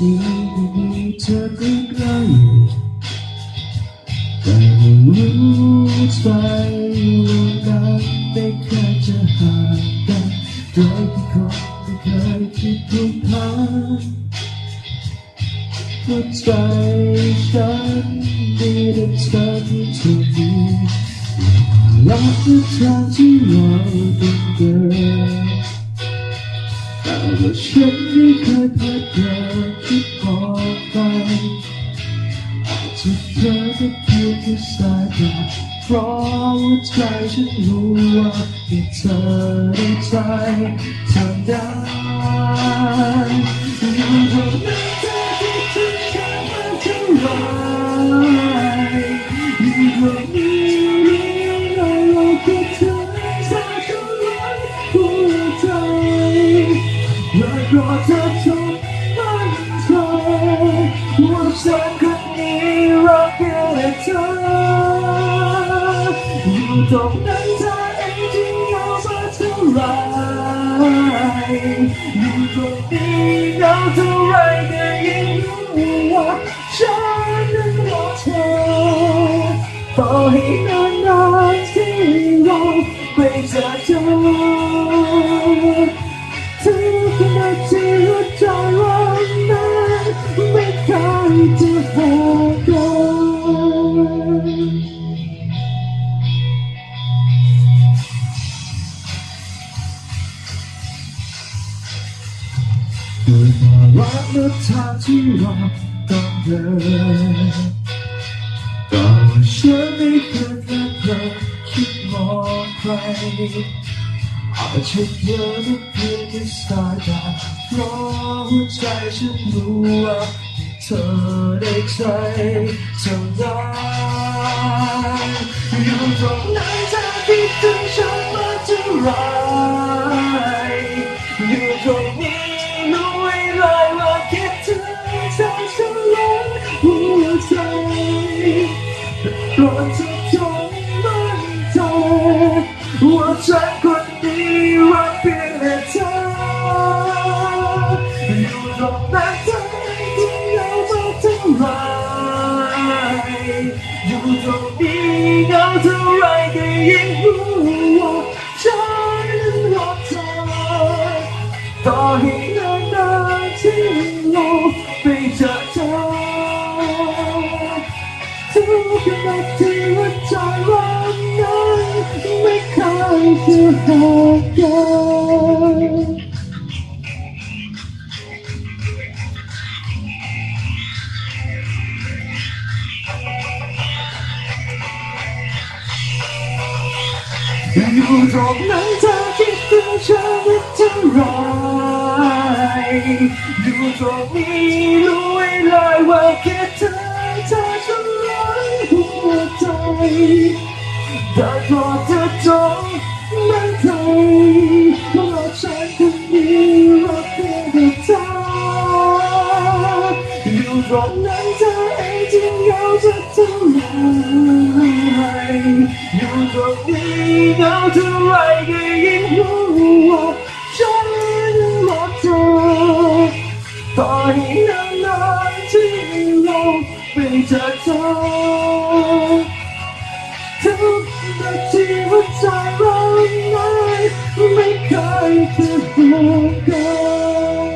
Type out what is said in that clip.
ดีดีเธอใกล้กล้แต่รู้ใจว่ารักได้แค่จะห่างกันโดยที่คนที่เคยคิดถึงพันหัวใจฉันดีแต่เธอที่เธอดีรักทุกทางที่เราต้องเดินแต่ว่าฉันไม่เคยพลาด จะเธอก็เพียงแค่สายตาเพราะว่าใจฉันรู้ว่ามีเธอในใจเท่านั้นอยู่ตรงนั้นเธอคิดถึงฉันมากเท่าไรอยู่ตรงนี้เรื่องราคิดถึงสายตาหัวใจและรอเธอจนมั่นใจว่าฉัน รักเพียงแต่เธออยู่ตรงนั้นเธอเองที่เหงาสักเท่าไรอยู่ตรงนี้เหงาเท่าไรก็ยังรู้ว่าฉันนั้นรอเธอต่อให้นานๆที่เราไม่เจอเธอ ยจะห่างกันด้วยความรักและทางที่เราต้องเดินก็ฉันไม่เคยแค่เธอคิดมองใครอาจจะเพียงเพียงแค่สายตาเพราะหัวใจฉันรู้ว่า ได้ใจเท่านั้นอยู่ตรงนั้นเธอคิดถึงฉันมาเท่าไรอยู่ตรงนี้รู้ไว้เลยว่าคิดถึงเธอฉันล้นหัวใจรอเธอจนมั่นใจว่าฉัน อยู่ตรงนี้เงาเท่าไรก็ยังรู้ว่าฉันนั้นรักเธอต่อให้นานๆที่เราไม่เจอเธอทุกขณะที่หัวใจวันนั้นไม่เคยจะห่างกัน อยู่ตรงนั้นเธอคิดถึงฉันเท่าไรอยู่ตรงนี้รู้ไว้เลยว่าแค่เธอเธอฉันรักหัวใจแต่พอเธอจงมั่นใจว่าฉันคนนี้รักเพียงแต่เธออยู่ตรงนั้นเธอ เองเหงาจะเท่าไรอยู่ตรงนี้เหงาเท่าไรก็ยังรู้ว่าฉันรักเธอต่อให้นานๆที่เราไม่เจอเธอทุกนาทีหัวใจเรานั้นไม่เคยจะห่างกัน